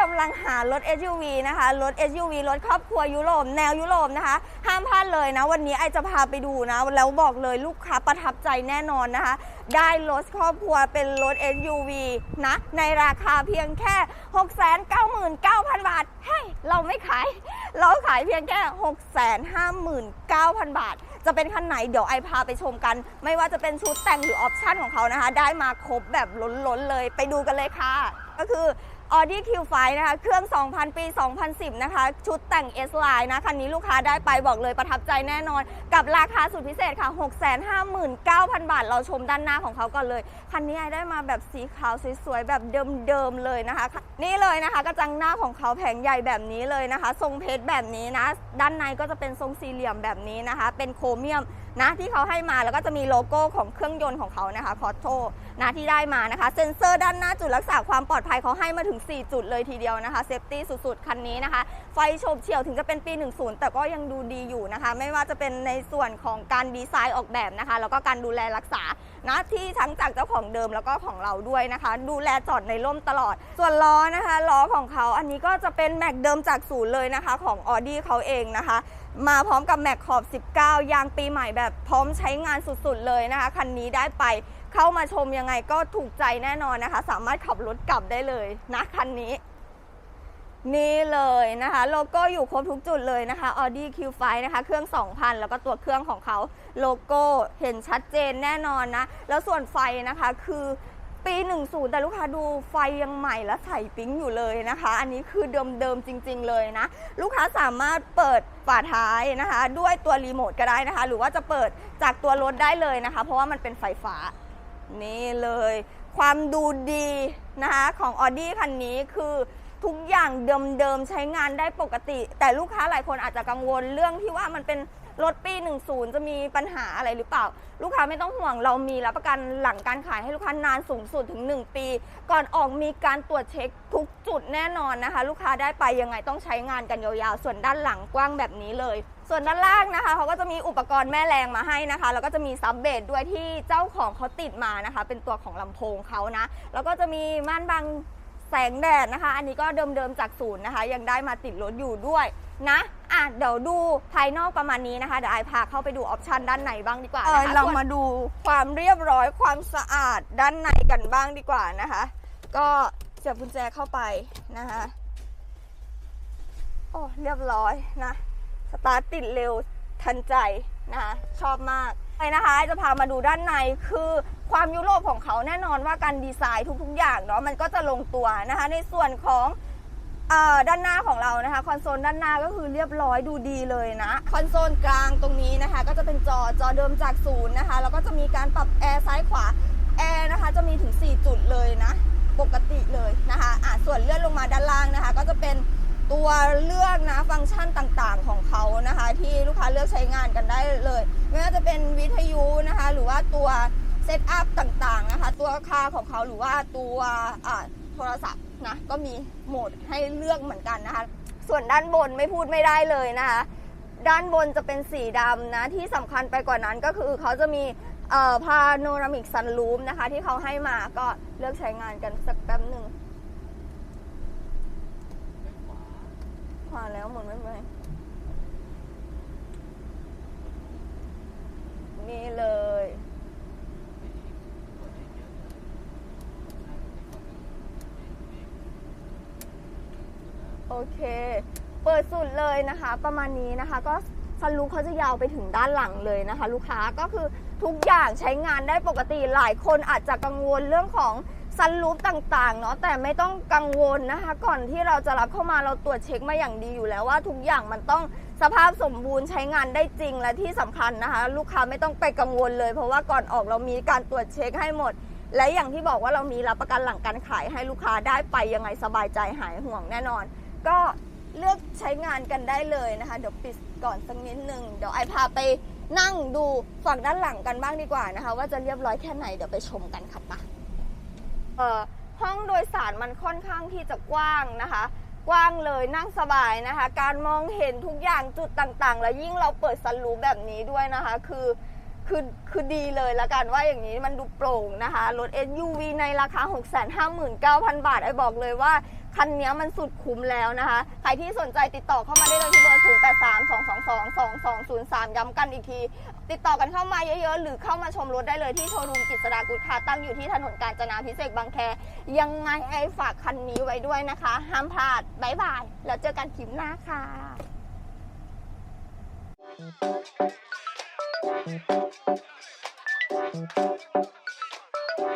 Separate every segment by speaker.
Speaker 1: กำลังหารถ SUV นะคะ รถ SUV รถครอบครัวยุโรปแนวยุโรปนะคะ ห้ามพลาดเลยนะ วันนี้ไอจะพาไปดูนะ แล้วบอกเลยลูกค้าประทับใจแน่นอนนะคะ ได้รถครอบครัวเป็นรถ SUV นะ ในราคาเพียงแค่ 699,000 บาท เฮ้ย เราไม่ขาย เราขายเพียงแค่ 659,000 บาท จะเป็นคันไหนเดี๋ยวไอพาไปชมกัน ไม่ว่าจะเป็นชุดแต่งหรือออปชั่นของเขานะคะ ได้มาครบแบบล้นๆเลย ไปดูกันเลยค่ะ ก็คือ Audi Q5 นะคะ เครื่อง 2000 ปี 2010 นะคะ ชุดแต่ง S Line นะ คันนี้ลูกค้าได้ไปบอกเลยประทับใจแน่นอน กับราคาสุดพิเศษค่ะ 659,000 บาท เราชมด้านหน้าของเขาก่อนเลย คันนี้ไอได้มาแบบสีขาวสวยๆ แบบเดิมๆ เลยนะคะ นี่เลยนะคะ กระจังหน้าของเขาแผงใหญ่แบบนี้เลยนะคะ ทรงเพชรแบบนี้นะ ด้านในก็จะเป็นทรงสี่เหลี่ยมแบบนี้นะคะ เป็นโครเมียม นะที่เขาให้มาแล้วก็จะมีโลโก้ของเครื่องยนต์ของเขานะคะคอโตนะที่ได้มานะคะ เซ็นเซอร์ด้านหน้าจุดรักษาความปลอดภัยเขาให้มาถึง 4 จุดเลยทีเดียวนะคะเซฟตี้สุดๆ คันนี้นะคะ ไฟโฉบเฉี่ยวถึงจะเป็นปี 10 แต่ก็ยังดูดีอยู่นะคะ ไม่ว่าจะเป็นในส่วนของการดีไซน์ออกแบบนะคะ แล้วก็การดูแลรักษานะที่ทั้งจากเจ้าของเดิมแล้วก็ของเราด้วยนะคะ ดูแลจอดในร่มตลอด ส่วนล้อนะคะล้อของเขาอันนี้ก็จะเป็นแม็กเดิมจากศูนย์เลยนะคะ ของ Audi เขาเองนะคะ มาพร้อมกับแม็กขอบ 19 ยางปีใหม่แบบพร้อมใช้งานสุดๆเลยนะคะ คันนี้ได้ไปเข้ามาชมยังไงก็ถูกใจแน่นอนนะคะ สามารถขับรถกลับได้เลยนะคันนี้ นี่เลยนะคะ โลโก้อยู่ครบทุกจุดเลยนะคะ Audi Q5 นะคะ เครื่อง 2,000 แล้วก็ตัวเครื่องของเขาโลโก้เห็นชัดเจนแน่นอนนะ แล้วส่วนไฟนะคะคือ ปี 10 แต่ลูกค้าดูไฟยังใหม่และใส่ปิ๊งอยู่เลยนะคะ อันนี้คือเดิมๆจริง ๆ เลยนะ ลูกค้าสามารถเปิดฝาท้ายนะคะ ด้วยตัวรีโมทก็ได้นะคะ หรือว่าจะเปิดจากตัวรถได้เลยนะคะ เพราะว่ามันเป็นไฟฟ้า นี่เลย ความดูดีนะคะของ Audi คันนี้คือทุกอย่างเดิมๆใช้งานได้ปกติ แต่ลูกค้าหลายคนอาจจะกังวลเรื่องที่ว่ามันเป็น รถปี 10 จะมีปัญหาอะไรหรือเปล่า ลูกค้าไม่ต้องห่วงเรามีรับประกันหลังการขายให้ลูกค้านานสูงสุดถึง 1 ปี ก่อนออกมีการตรวจเช็คทุกจุดแน่นอนนะคะ ลูกค้าได้ไปยังไงต้องใช้งานกันยาวๆ ส่วนด้านหลังกว้างแบบนี้เลย ส่วนด้านล่างนะคะเขาก็จะมีอุปกรณ์แม่แรงมาให้นะคะ แล้วก็จะมีซับเบสด้วยที่เจ้าของเขาติดมานะคะ เป็นตัวของลำโพงเขานะ แล้วก็จะมีม่านบังแสงแดดนะคะ อันนี้ก็เดิมๆจากศูนย์นะคะ ยังได้มาติดรถอยู่ด้วยนะะเดี๋ยวดูภายนอกประมาณนี้นะคะเดี๋ยวไอพาเข้าไปดูออปชันด้านในบ้างดีกว่านะคะเรามาดูความเรียบร้อยความสะอาดด้านในกันบ้างดีกว่านะคะ ก็เสียบกุญแจเข้าไปนะคะโอ้เรียบร้อยนะ สตาร์ทติดเร็วทันใจนะคะชอบมากไปนะคะจะพามาดูด้านในคือความยุโรปของเขาแน่นอนว่าการดีไซน์ทุกๆอย่างเนาะมันก็จะลงตัวนะคะ ในส่วนของเออ ด้านหน้าของเรานะคะคอนโซลด้านหน้าก็คือเรียบร้อยดูดีเลยนะคอนโซลกลางตรงนี้นะคะ ก็จะเป็นจอจอเดิมจากศูนย์นะคะแล้วก็จะมีการปรับแอร์ซ้ายขวาแอร์นะคะจะมีถึง 4 จุดเลยนะปกติเลยนะคะอะส่วนเลื่อนลงมาด้านล่างนะคะ ก็จะเป็นตัวเลือกนะฟังก์ชันต่างๆของเขานะคะ ที่ลูกค้าเลือกใช้งานกันได้เลยไม่ว่าจะเป็นวิทยุนะคะ หรือว่าตัวเซตอัพต่างๆนะคะ ตัวคาของเขาหรือว่าตัวโทรศัพท์ นะ ก็มีโหมดให้เลือกเหมือนกันนะคะ ส่วนด้านบนไม่พูดไม่ได้เลยนะคะ ด้านบนจะเป็นสีดำนะ ที่สำคัญไปกว่านั้นก็คือเขาจะมีพาโนรามิกซันรูมนะคะ ที่เขาให้มาก็เลือกใช้งานกันสักแป๊บหนึ่งขวาแล้วหมุนไม่ไหมนี่เลย โอเค เปิดสุดเลยนะคะ ประมาณนี้นะคะ ก็ซันลูกเขาจะยาวไปถึงด้านหลังเลยนะคะ ลูกค้าก็คือทุกอย่างใช้งานได้ปกติหลายคนอาจจะกังวลเรื่องของซันลูปต่างๆเนาะแต่ไม่ต้องกังวลนะคะ ก่อนที่เราจะรับเข้ามาเราตรวจเช็คมาอย่างดีอยู่แล้วว่าทุกอย่างมันต้องสภาพสมบูรณ์ใช้งานได้จริงและที่สำคัญนะคะ ลูกค้าไม่ต้องไปกังวลเลย เพราะว่าก่อนออกเรามีการตรวจเช็คให้หมด และอย่างที่บอกว่าเรามีรับประกันหลังการขายให้ลูกค้าได้ไปยังไงสบายใจหายห่วงแน่นอน ก็เลือกใช้งานกันได้เลยนะคะ เดี๋ยวปิดก่อนสักนิดหนึ่งเดี๋ยวไอพาไปนั่งดูฝั่งด้านหลังกันบ้างดีกว่านะคะ ว่าจะเรียบร้อยแค่ไหนเดี๋ยวไปชมกันค่ะปะเอ่อห้องโดยสารมันค่อนข้างที่จะกว้างนะคะ กว้างเลยนั่งสบายนะคะ การมองเห็นทุกอย่างจุดต่างๆ แล้วยิ่งเราเปิดซันรูแบบนี้ด้วยนะคะ คือคือคือดีเลยละกันว่าอย่างนี้มันดูโปร่งนะคะ รถ SUV ในราคา 659,000 บาทไอ้บอกเลยว่า คันนี้มันสุดคุ้มแล้วนะคะ ใครที่สนใจติดต่อเข้ามาได้เลยที่เบอร์ 0832222203 ย้ำกันอีกที ติดต่อกันเข้ามาเยอะๆ หรือเข้ามาชมรถได้เลยที่โชว์รูมกิษดากุลคาตั้งอยู่ที่ถนนกาญจนาพิเศษบางแค ยังไงไอ้ฝากคันนี้ไว้ด้วยนะคะ ห้ามพลาดบ๊ายบาย แล้วเจอกันคลิปหน้าค่ะ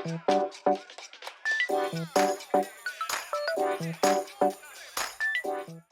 Speaker 2: Thank you.